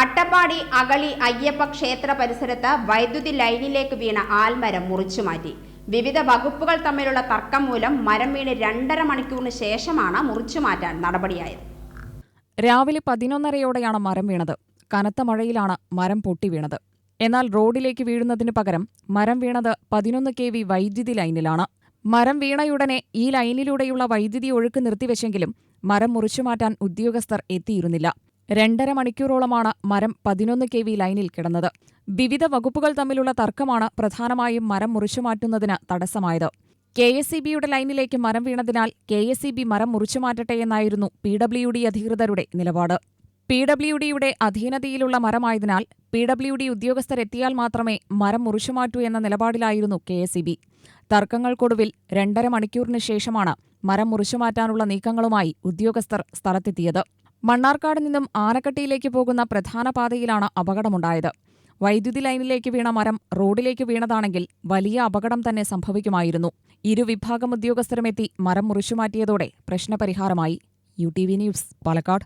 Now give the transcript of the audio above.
അട്ടപ്പാടി അകളി അയ്യപ്പ ക്ഷേത്ര പരിസരത്ത് വൈദ്യുതി ലൈനിലേക്ക് വീണ ആൽമരം മുറിച്ചു മാറ്റി. വിവിധ വകുപ്പുകൾ തമ്മിലുള്ള തർക്കം മൂലം മരം വീണ് രണ്ടര മണിക്കൂറിന് ശേഷമാണ് മുറിച്ചു മാറ്റാൻ നടപടിയായത്. രാവിലെ പതിനൊന്നരയോടെയാണ് മരം വീണത്. കനത്ത മഴയിലാണ് മരം പൊട്ടി വീണത്. എന്നാൽ റോഡിലേക്ക് വീഴുന്നതിനു പകരം മരം വീണത് പതിനൊന്ന് കെ വി വൈദ്യുതി ലൈനിലാണ്. മരം വീണയുടനെ ഈ ലൈനിലൂടെയുള്ള വൈദ്യുതി ഒഴുക്ക് നിർത്തിവെച്ചെങ്കിലും മരം മുറിച്ചുമാറ്റാൻ ഉദ്യോഗസ്ഥർ എത്തിയിരുന്നില്ല. രണ്ടര മണിക്കൂറോളമാണ് മരം പതിനൊന്ന് കെ വി ലൈനിൽ കിടന്നത്. വിവിധ വകുപ്പുകൾ തമ്മിലുള്ള തർക്കമാണ് പ്രധാനമായും മരം മുറിച്ചുമാറ്റുന്നതിന് തടസ്സമായത്. കെ എസ് സി ബിയുടെ ലൈനിലേക്ക് മരം വീണതിനാൽ കെ എസ് സി ബി മരം മുറിച്ചുമാറ്റട്ടെയെന്നായിരുന്നു പി ഡബ്ല്യു ഡി അധികൃതരുടെ നിലപാട്. പി ഡബ്ല്യു ഡിയുടെ അധീനതയിലുള്ള മരമായതിനാൽ പി ഡബ്ല്യു ഡി ഉദ്യോഗസ്ഥരെത്തിയാൽ മാത്രമേ മരം മുറിച്ചുമാറ്റൂ എന്ന നിലപാടിലായിരുന്നു കെ എസ് സി ബി. തർക്കങ്ങൾക്കൊടുവിൽ രണ്ടര മണിക്കൂറിന് ശേഷമാണ് മരം മുറിച്ചുമാറ്റാനുള്ള നീക്കങ്ങളുമായി ഉദ്യോഗസ്ഥർ സ്ഥലത്തെത്തിയത്. മണ്ണാർക്കാട് നിന്നും ആനക്കട്ടിയിലേക്ക് പോകുന്ന പ്രധാന പാതയിലാണ് അപകടമുണ്ടായത്. വൈദ്യുതി ലൈനിലേക്ക് വീണ മരം റോഡിലേക്ക് വീണതാണെങ്കിൽ വലിയ അപകടം തന്നെ സംഭവിക്കുമായിരുന്നു. ഇരുവിഭാഗം ഉദ്യോഗസ്ഥരുമെത്തി മരം മുറിച്ചുമാറ്റിയതോടെ പ്രശ്നപരിഹാരമായി. U T V news Palakkad.